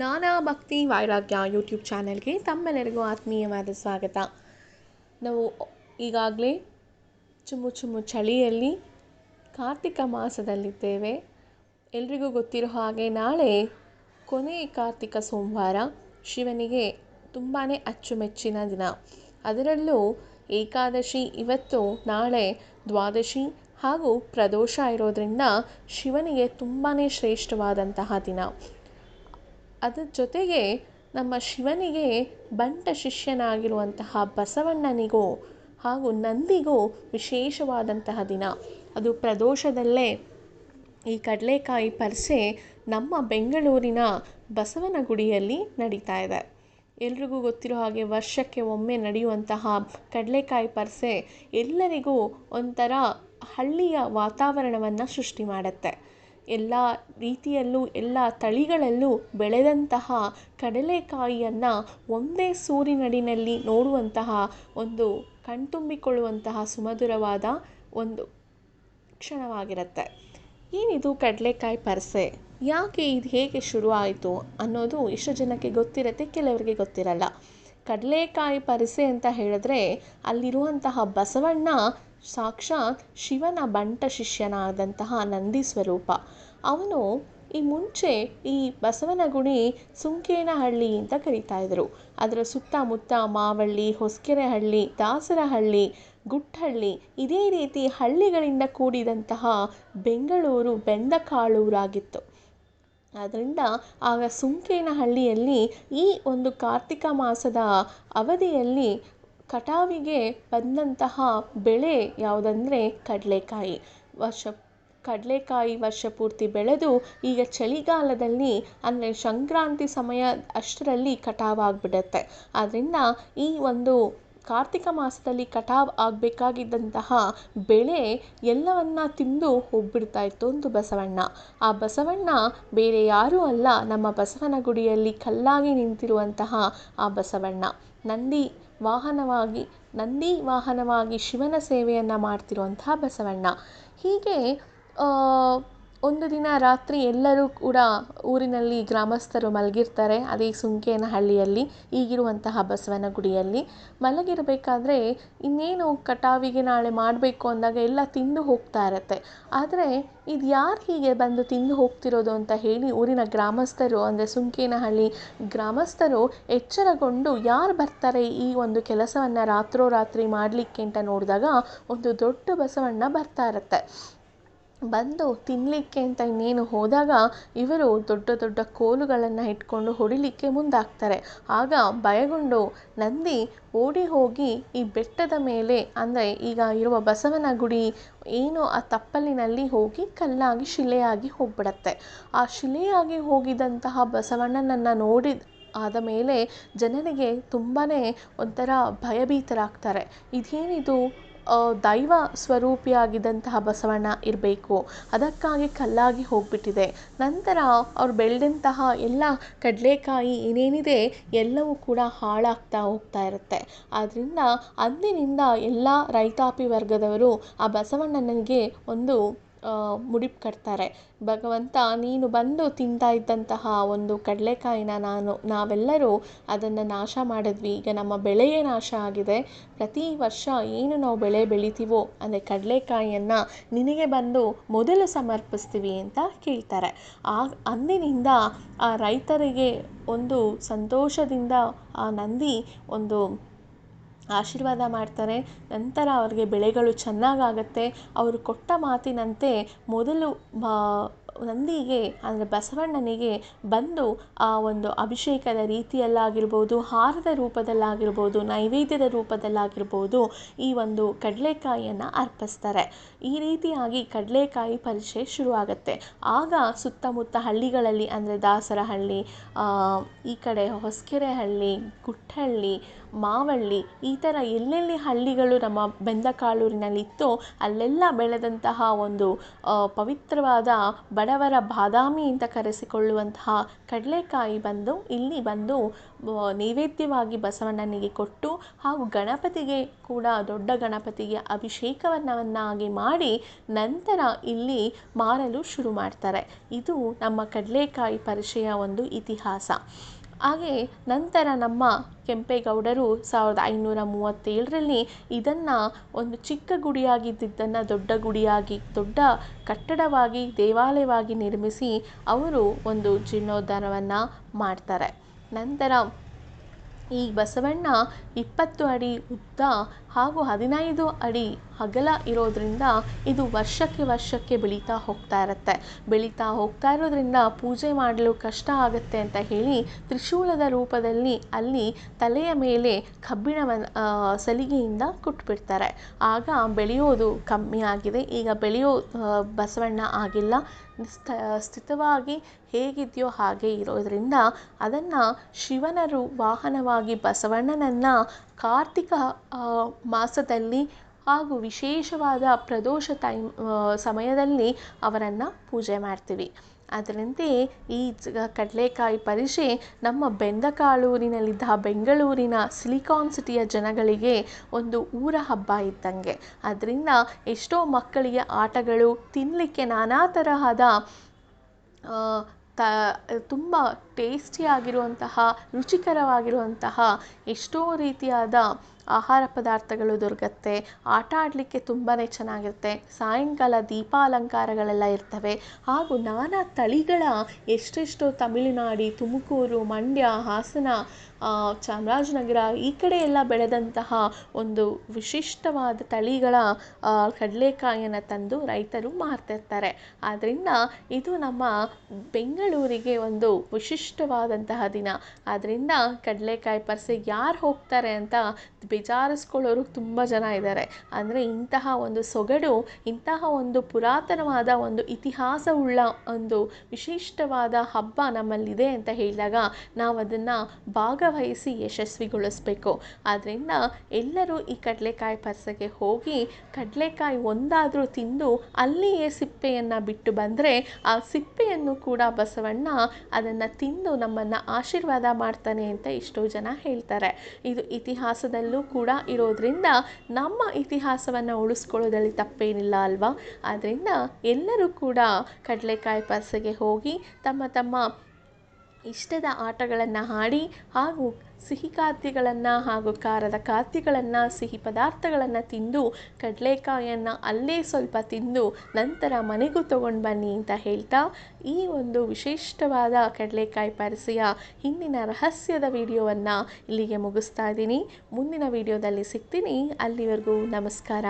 ನಾನಾ ಭಕ್ತಿ ವೈರಾಗ್ಯ ಯೂಟ್ಯೂಬ್ ಚಾನೆಲ್ಗೆ ತಮ್ಮೆಲ್ಲರಿಗೂ ಆತ್ಮೀಯವಾದ ಸ್ವಾಗತ. ನಾವು ಈಗಾಗಲೇ ಚುಮ್ಮು ಚುಮ್ಮು ಚಳಿಯಲ್ಲಿ ಕಾರ್ತಿಕ ಮಾಸದಲ್ಲಿದ್ದೇವೆ. ಎಲ್ರಿಗೂ ಗೊತ್ತಿರೋ ಹಾಗೆ ನಾಳೆ ಕೊನೆ ಕಾರ್ತಿಕ ಸೋಮವಾರ, ಶಿವನಿಗೆ ತುಂಬಾ ಅಚ್ಚುಮೆಚ್ಚಿನ ದಿನ. ಅದರಲ್ಲೂ ಏಕಾದಶಿ ಇವತ್ತು ನಾಳೆ ದ್ವಾದಶಿ ಹಾಗೂ ಪ್ರದೋಷ ಇರೋದರಿಂದ ಶಿವನಿಗೆ ತುಂಬಾ ಶ್ರೇಷ್ಠವಾದಂತಹ ದಿನ. ಅದರ ಜೊತೆಗೆ ನಮ್ಮ ಶಿವನಿಗೆ ಬಂಟ ಶಿಷ್ಯನಾಗಿರುವಂತಹ ಬಸವಣ್ಣನಿಗೂ ಹಾಗೂ ನಂದಿಗೂ ವಿಶೇಷವಾದಂತಹ ದಿನ. ಅದು ಪ್ರದೋಷದಲ್ಲೇ ಈ ಕಡಲೆಕಾಯಿ ಪರಿಷೆ ನಮ್ಮ ಬೆಂಗಳೂರಿನ ಬಸವನಗುಡಿಯಲ್ಲಿ ನಡೀತಾ ಇದೆ. ಎಲ್ರಿಗೂ ಗೊತ್ತಿರೋ ಹಾಗೆ ವರ್ಷಕ್ಕೆ ಒಮ್ಮೆ ನಡೆಯುವಂತಹ ಕಡಲೆಕಾಯಿ ಪರಿಷೆ ಎಲ್ಲರಿಗೂ ಒಂಥರ ಹಳ್ಳಿಯ ವಾತಾವರಣವನ್ನು ಸೃಷ್ಟಿ ಮಾಡುತ್ತೆ. ಎಲ್ಲ ರೀತಿಯಲ್ಲೂ, ಎಲ್ಲ ತಳಿಗಳಲ್ಲೂ ಬೆಳೆದಂತಹ ಕಡಲೆಕಾಯಿಯನ್ನು ಒಂದೇ ಸೂರಿನಡಿನಲ್ಲಿ ನೋಡುವಂತಹ ಒಂದು ಕಣ್ತುಂಬಿಕೊಳ್ಳುವಂತಹ ಸುಮಧುರವಾದ ಒಂದು ಕ್ಷಣವಾಗಿರುತ್ತೆ. ಏನಿದು ಕಡಲೆಕಾಯಿ ಪರಿಷೆ ಯಾಕೆ ಇದು ಹೇಗೆ ಶುರುವಾಯಿತು ಅನ್ನೋದು ಎಷ್ಟು ಜನಕ್ಕೆ ಗೊತ್ತಿರುತ್ತೆ, ಕೆಲವರಿಗೆ ಗೊತ್ತಿರಲ್ಲ. ಕಡಲೆಕಾಯಿ ಪರಿಸೆ ಅಂತ ಹೇಳಿದ್ರೆ ಅಲ್ಲಿರುವಂತಹ ಬಸವಣ್ಣ ಸಾಕ್ಷಾತ್ ಶಿವನ ಬಂಟ ಶಿಷ್ಯನಾದಂತಹ ನಂದಿ ಸ್ವರೂಪ. ಅವನು ಈ ಮುಂಚೆ ಈ ಬಸವನಗುಡಿ ಸುಂಕೇನಹಳ್ಳಿ ಅಂತ ಕರೀತಾ ಇದ್ರು. ಅದರ ಸುತ್ತಮುತ್ತ ಮಾವಳ್ಳಿ, ಹೊಸ್ಕೆರೆಹಳ್ಳಿ, ದಾಸರಹಳ್ಳಿ, ಗುಟ್ಟಹಳ್ಳಿ ಇದೇ ರೀತಿ ಹಳ್ಳಿಗಳಿಂದ ಕೂಡಿದಂತಹ ಬೆಂಗಳೂರು ಬೆಂದಕಾಳೂರಾಗಿತ್ತು. ಆದ್ದರಿಂದ ಆಗ ಸುಂಕೇನಹಳ್ಳಿಯಲ್ಲಿ ಈ ಒಂದು ಕಾರ್ತಿಕ ಮಾಸದ ಅವಧಿಯಲ್ಲಿ ಕಟಾವಿಗೆ ಬಂದಂತಹ ಬೆಳೆ ಯಾವುದಂದ್ರೆ ಕಡಲೆಕಾಯಿ. ವರ್ಷ ಕಡಲೆಕಾಯಿ ವರ್ಷ ಪೂರ್ತಿ ಬೆಳೆದು ಈಗ ಚಳಿಗಾಲದಲ್ಲಿ ಅಂದರೆ ಸಂಕ್ರಾಂತಿ ಸಮಯ ಅಷ್ಟರಲ್ಲಿ ಕಟಾವಾಗ್ಬಿಡುತ್ತೆ ಆದ್ದರಿಂದ ಈ ಒಂದು ಕಾರ್ತಿಕ ಮಾಸದಲ್ಲಿ ಕಟಾವು ಆಗಬೇಕಾಗಿದ್ದಂತಹ ಬೆಳೆ ಎಲ್ಲವನ್ನ ತಿಂದು ಹೋಗ್ಬಿಡ್ತಾ ಇತ್ತು ಒಂದು ಬಸವಣ್ಣ. ಆ ಬಸವಣ್ಣ ಬೇರೆ ಯಾರೂ ಅಲ್ಲ, ನಮ್ಮ ಬಸವನಗುಡಿಯಲ್ಲಿ ಕಲ್ಲಾಗಿ ನಿಂತಿರುವಂತಹ ಆ ಬಸವಣ್ಣ. ನಂದಿ ವಾಹನವಾಗಿ ನಂದಿ ವಾಹನವಾಗಿ ಶಿವನ ಸೇವೆಯನ್ನು ಮಾಡ್ತಿರುವಂಥ ಬಸವಣ್ಣ. ಹೀಗೆ ಒಂದು ದಿನ ರಾತ್ರಿ ಎಲ್ಲರೂ ಕೂಡ ಊರಿನಲ್ಲಿ ಗ್ರಾಮಸ್ಥರು ಮಲಗಿರ್ತಾರೆ, ಅದೇ ಸುಂಕೇನಹಳ್ಳಿಯಲ್ಲಿ, ಈಗಿರುವಂತಹ ಬಸವನ ಗುಡಿಯಲ್ಲಿ ಮಲಗಿರಬೇಕಾದ್ರೆ ಇನ್ನೇನು ಕಟಾವಿಗೆ ನಾಳೆ ಮಾಡಬೇಕು ಅಂದಾಗ ಎಲ್ಲ ತಿಂದು ಹೋಗ್ತಾ ಇರತ್ತೆ. ಆದರೆ ಇದು ಯಾರು ಹೀಗೆ ಬಂದು ತಿಂದು ಹೋಗ್ತಿರೋದು ಅಂತ ಹೇಳಿ ಊರಿನ ಗ್ರಾಮಸ್ಥರು, ಅಂದರೆ ಸುಂಕೇನಹಳ್ಳಿ ಗ್ರಾಮಸ್ಥರು ಎಚ್ಚರಗೊಂಡು ಯಾರು ಬರ್ತಾರೆ ಈ ಒಂದು ಕೆಲಸವನ್ನು ರಾತ್ರೋರಾತ್ರಿ ಮಾಡಲಿಕ್ಕೆ ಅಂತ ನೋಡಿದಾಗ ಒಂದು ದೊಡ್ಡ ಬಸವಣ್ಣ ಬರ್ತಾ ಇರತ್ತೆ. ಬಂದು ತಿನ್ನಲಿಕ್ಕೆ ಅಂತ ಇನ್ನೇನು ಹೋದಾಗ ಇವರು ದೊಡ್ಡ ದೊಡ್ಡ ಕೋಲುಗಳನ್ನು ಇಟ್ಕೊಂಡು ಹೊಡಿಲಿಕ್ಕೆ ಮುಂದಾಗ್ತಾರೆ. ಆಗ ಭಯಗೊಂಡು ನಂದಿ ಓಡಿ ಹೋಗಿ ಈ ಬೆಟ್ಟದ ಮೇಲೆ, ಅಂದರೆ ಈಗ ಇರುವ ಬಸವನ ಗುಡಿ, ಏನು ಆ ತಪ್ಪಲಿನಲ್ಲಿ ಹೋಗಿ ಕಲ್ಲಾಗಿ ಶಿಲೆಯಾಗಿ ಹೋಗ್ಬಿಡತ್ತೆ. ಆ ಶಿಲೆಯಾಗಿ ಹೋಗಿದಂತಹ ಬಸವಣ್ಣನನ್ನು ನೋಡಿ ಆದ ಮೇಲೆ ಜನರಿಗೆ ತುಂಬಾ ಒಂಥರ ಭಯಭೀತರಾಗ್ತಾರೆ. ಇದೇನಿದು? ದೈವ ಸ್ವರೂಪಿಯಾಗಿದ್ದಂತಹ ಬಸವಣ್ಣ ಇರಬೇಕು. ಅದಕ್ಕಾಗಿ ಕಲ್ಲಾಗಿ ಹೋಗ್ಬಿಟ್ಟಿದೆ. ನಂತರ ಅವ್ರು ಬೆಳೆದಂತಹ ಎಲ್ಲ ಕಡಲೆಕಾಯಿ ಏನೇನಿದೆ ಎಲ್ಲವೂ ಕೂಡ ಹಾಳಾಗ್ತಾ ಹೋಗ್ತಾ ಇರುತ್ತೆ. ಆದ್ದರಿಂದ ಅಂದಿನಿಂದ ಎಲ್ಲ ರೈತಾಪಿ ವರ್ಗದವರು ಆ ಬಸವಣ್ಣನಿಗೆ ಒಂದು ಮುಡಿಪು ಕಟ್ತಾರೆ. ಭಗವಂತ, ನೀನು ಬಂದು ತಿಂತಾ ಇದ್ದಂತಹ ಒಂದು ಕಡಲೆಕಾಯಿನ ನಾನು, ನಾವೆಲ್ಲರೂ ಅದನ್ನು ನಾಶ ಮಾಡಿದ್ವಿ. ಈಗ ನಮ್ಮ ಬೆಳೆಯೇ ನಾಶ ಆಗಿದೆ. ಪ್ರತಿ ವರ್ಷ ಏನು ನಾವು ಬೆಳೆ ಬೆಳಿತೀವೋ ಅಂದರೆ ಕಡಲೆಕಾಯಿಯನ್ನು ನಿನಗೆ ಬಂದು ಮೊದಲು ಸಮರ್ಪಿಸ್ತೀವಿ ಅಂತ ಕೇಳ್ತಾರೆ. ಆ, ಅಂದಿನಿಂದ ಆ ರೈತರಿಗೆ ಒಂದು ಸಂತೋಷದಿಂದ ಆ ನಂದಿ ಒಂದು ಆಶೀರ್ವಾದ ಮಾಡ್ತಾರೆ. ನಂತರ ಅವ್ರಿಗೆ ಬೆಳೆಗಳು ಚೆನ್ನಾಗಾಗತ್ತೆ. ಅವರು ಕೊಟ್ಟ ಮಾತಿನಂತೆ ಮೊದಲು ನಂದಿಗೆ, ಅಂದರೆ ಬಸವಣ್ಣನಿಗೆ ಬಂದು ಆ ಒಂದು ಅಭಿಷೇಕದ ರೀತಿಯಲ್ಲಾಗಿರ್ಬೋದು, ಹಾರದ ರೂಪದಲ್ಲಾಗಿರ್ಬೋದು, ನೈವೇದ್ಯದ ರೂಪದಲ್ಲಾಗಿರ್ಬೋದು ಈ ಒಂದು ಕಡಲೆಕಾಯಿಯನ್ನು ಅರ್ಪಿಸ್ತಾರೆ. ಈ ರೀತಿಯಾಗಿ ಕಡಲೆಕಾಯಿ ಪರಿಚಯ ಶುರುವಾಗುತ್ತೆ. ಆಗ ಸುತ್ತಮುತ್ತ ಹಳ್ಳಿಗಳಲ್ಲಿ, ಅಂದರೆ ದಾಸರಹಳ್ಳಿ ಈ ಕಡೆ ಹೊಸಕೆರೆಹಳ್ಳಿ ಗುಟ್ಟಹಳ್ಳಿ ಮಾವಳ್ಳಿ, ಈ ಥರ ಎಲ್ಲೆಲ್ಲಿ ಹಳ್ಳಿಗಳು ನಮ್ಮ ಬೆಂದಕಾಳೂರಿನಲ್ಲಿತ್ತೋ ಅಲ್ಲೆಲ್ಲ ಬೆಳೆದಂತಹ ಒಂದು ಪವಿತ್ರವಾದ ಬಡವರ ಬಾದಾಮಿ ಅಂತ ಕರೆಸಿಕೊಳ್ಳುವಂತಹ ಕಡಲೆಕಾಯಿ ಬಂದು, ಇಲ್ಲಿ ಬಂದು ನೈವೇದ್ಯವಾಗಿ ಬಸವಣ್ಣನಿಗೆ ಕೊಟ್ಟು ಹಾಗೂ ಗಣಪತಿಗೆ ಕೂಡ ದೊಡ್ಡ ಗಣಪತಿಗೆ ಅಭಿಷೇಕವನ್ನವನ್ನಾಗಿ ಮಾಡಿ ನಂತರ ಇಲ್ಲಿ ಮಾರಲು ಶುರು ಮಾಡ್ತಾರೆ. ಇದು ನಮ್ಮ ಕಡಲೆಕಾಯಿ ಪರಿಚಯ ಒಂದು ಇತಿಹಾಸ. ಹಾಗೆ ನಂತರ ನಮ್ಮ ಕೆಂಪೇಗೌಡರು ಸಾವಿರದ ಐನೂರ ಮೂವತ್ತೇಳರಲ್ಲಿ ಇದನ್ನು ಒಂದು ಚಿಕ್ಕ ಗುಡಿಯಾಗಿದ್ದಿದ್ದನ್ನು ದೊಡ್ಡ ಗುಡಿಯಾಗಿ, ದೊಡ್ಡ ಕಟ್ಟಡವಾಗಿ, ದೇವಾಲಯವಾಗಿ ನಿರ್ಮಿಸಿ ಅವರು ಒಂದು ಜೀರ್ಣೋದ್ಧಾರವನ್ನು ಮಾಡ್ತಾರೆ. ನಂತರ ಈ ಬಸವಣ್ಣ ಇಪ್ಪತ್ತು ಅಡಿ ಉದ್ದ ಹಾಗೂ ಹದಿನೈದು ಅಡಿ ಅಗಲ ಇರೋದ್ರಿಂದ ಇದು ವರ್ಷಕ್ಕೆ ವರ್ಷಕ್ಕೆ ಬೆಳೀತಾ ಹೋಗ್ತಾ ಇರುತ್ತೆ. ಬೆಳೀತಾ ಹೋಗ್ತಾ ಇರೋದ್ರಿಂದ ಪೂಜೆ ಮಾಡಲು ಕಷ್ಟ ಆಗುತ್ತೆ ಅಂತ ಹೇಳಿ ತ್ರಿಶೂಲದ ರೂಪದಲ್ಲಿ ಅಲ್ಲಿ ತಲೆಯ ಮೇಲೆ ಕಬ್ಬಿಣವನ್ನು ಸಲಿಗೆಯಿಂದ ಕುಟ್ಬಿಡ್ತಾರೆ. ಆಗ ಬೆಳೆಯೋದು ಕಮ್ಮಿ ಆಗಿದೆ. ಈಗ ಬೆಳೆಯೋ ಬಸವಣ್ಣ ಆಗಿಲ್ಲ. ಸ್ಥ, ಸ್ಥಿತವಾಗಿ ಹೇಗಿದೆಯೋ ಹಾಗೆ ಇರೋದರಿಂದ ಅದನ್ನು ಶಿವನರು ವಾಹನವಾಗಿ ಬಸವಣ್ಣನನ್ನು ಕಾರ್ತಿಕ ಮಾಸದಲ್ಲಿ ಹಾಗೂ ವಿಶೇಷವಾದ ಪ್ರದೋಷ ಟೈಮ್ ಸಮಯದಲ್ಲಿ ಅವರನ್ನು ಪೂಜೆ ಮಾಡ್ತೀವಿ. ಅದರಂತೆ ಈ ಕಡಲೆಕಾಯಿ ಪರಿಷೆ ನಮ್ಮ ಬೆಂದಕಾಳೂರಿನಲ್ಲಿದ್ದ ಬೆಂಗಳೂರಿನ ಸಿಲಿಕಾನ್ ಸಿಟಿಯ ಜನಗಳಿಗೆ ಒಂದು ಊರ ಹಬ್ಬ ಇದ್ದಂಗೆ. ಅದರಿಂದ ಎಷ್ಟೋ ಮಕ್ಕಳಿಗೆ ಆಟಗಳು ತಿನ್ನಲಿಕ್ಕೆ ನಾನಾ ತರಹದ ತ ತುಂಬ ಟೇಸ್ಟಿಯಾಗಿರುವಂತಹ ರುಚಿಕರವಾಗಿರುವಂತಹ ಎಷ್ಟೋ ರೀತಿಯಾದ ಆಹಾರ ಪದಾರ್ಥಗಳು ದೊರಕತ್ತೆ. ಆಟ ಆಡಲಿಕ್ಕೆ ತುಂಬಾ ಚೆನ್ನಾಗಿರುತ್ತೆ. ಸಾಯಂಕಾಲ ದೀಪಾಲಂಕಾರಗಳೆಲ್ಲ ಇರ್ತವೆ. ಹಾಗೂ ನಾನಾ ತಳಿಗಳ ಎಷ್ಟೆಷ್ಟೋ ತಮಿಳುನಾಡು, ತುಮಕೂರು, ಮಂಡ್ಯ, ಹಾಸನ ಚಾಮರಾಜನಗರ ಈ ಕಡೆ ಎಲ್ಲ ಬೆಳೆದಂತಹ ಒಂದು ವಿಶಿಷ್ಟವಾದ ತಳಿಗಳ ಕಡಲೆಕಾಯನ್ನು ತಂದು ರೈತರು ಮಾರ್ತಿರ್ತಾರೆ. ಆದ್ದರಿಂದ ಇದು ನಮ್ಮ ಬೆಂಗಳೂರಿಗೆ ಒಂದು ವಿಶಿಷ್ಟವಾದಂತಹ ದಿನ. ಆದ್ದರಿಂದ ಕಡಲೆಕಾಯಿ ಪರಿಷೆಗೆ ಯಾರು ಹೋಗ್ತಾರೆ ಅಂತ ಬೇಜಾರಿಸ್ಕೊಳ್ಳೋರು ತುಂಬ ಜನ ಇದ್ದಾರೆ. ಅಂದರೆ ಇಂತಹ ಒಂದು ಸೊಗಡು, ಇಂತಹ ಒಂದು ಪುರಾತನವಾದ ಒಂದು ಇತಿಹಾಸವುಳ್ಳ ಒಂದು ವಿಶಿಷ್ಟವಾದ ಹಬ್ಬ ನಮ್ಮಲ್ಲಿದೆ ಅಂತ ಹೇಳಿದಾಗ ನಾವು ಅದನ್ನು ಭಾಗವಹಿಸಿ ಯಶಸ್ವಿಗೊಳಿಸಬೇಕು. ಆದ್ದರಿಂದ ಎಲ್ಲರೂ ಈ ಕಡಲೆಕಾಯಿ ಪರಿಷೆಗೆ ಹೋಗಿ ಕಡಲೆಕಾಯಿ ಒಂದಾದರೂ ತಿಂದು ಅಲ್ಲಿಯೇ ಸಿಪ್ಪೆಯನ್ನು ಬಿಟ್ಟು ಬಂದರೆ ಆ ಸಿಪ್ಪೆಯನ್ನು ಕೂಡ ಬಸವಣ್ಣ ಅದನ್ನು ತಿಂದು ನಮ್ಮನ್ನು ಆಶೀರ್ವಾದ ಮಾಡ್ತಾನೆ ಅಂತ ಎಷ್ಟೋ ಜನ ಹೇಳ್ತಾರೆ. ಇದು ಇತಿಹಾಸದಲ್ಲೂ ಕೂಡ ಇರೋದರಿಂದ ನಮ್ಮ ಇತಿಹಾಸವನ್ನು ಉಳಿಸ್ಕೊಳ್ಳೋದಲ್ಲಿ ತಪ್ಪೇನಿಲ್ಲ ಅಲ್ವಾ? ಆದ್ದರಿಂದ ಎಲ್ಲರೂ ಕೂಡ ಕಡಲೆಕಾಯಿ ಪರಿಷೆಗೆ ಹೋಗಿ ತಮ್ಮ ತಮ್ಮ ಇಷ್ಟದ ಆಟಗಳನ್ನು ಆಡಿ ಹಾಗೂ ಸಿಹಿ ಖಾದ್ಯಗಳನ್ನು ಹಾಗೂ ಖಾರದ ಖಾದ್ಯಗಳನ್ನು, ಸಿಹಿ ಪದಾರ್ಥಗಳನ್ನು ತಿಂದು ಕಡಲೆಕಾಯನ್ನು ಅಲ್ಲೇ ಸ್ವಲ್ಪ ತಿಂದು ನಂತರ ಮನೆಗೂ ತಗೊಂಡು ಬನ್ನಿ ಅಂತ ಹೇಳ್ತಾ ಈ ಒಂದು ವಿಶಿಷ್ಟವಾದ ಕಡಲೆಕಾಯಿ ಪರಿಸೆಯ ಹಿಂದಿನ ರಹಸ್ಯದ ವಿಡಿಯೋವನ್ನು ಇಲ್ಲಿಗೆ ಮುಗಿಸ್ತಾ ಇದ್ದೀನಿ. ಮುಂದಿನ ವಿಡಿಯೋದಲ್ಲಿ ಸಿಗ್ತೀನಿ. ಅಲ್ಲಿವರೆಗೂ ನಮಸ್ಕಾರ.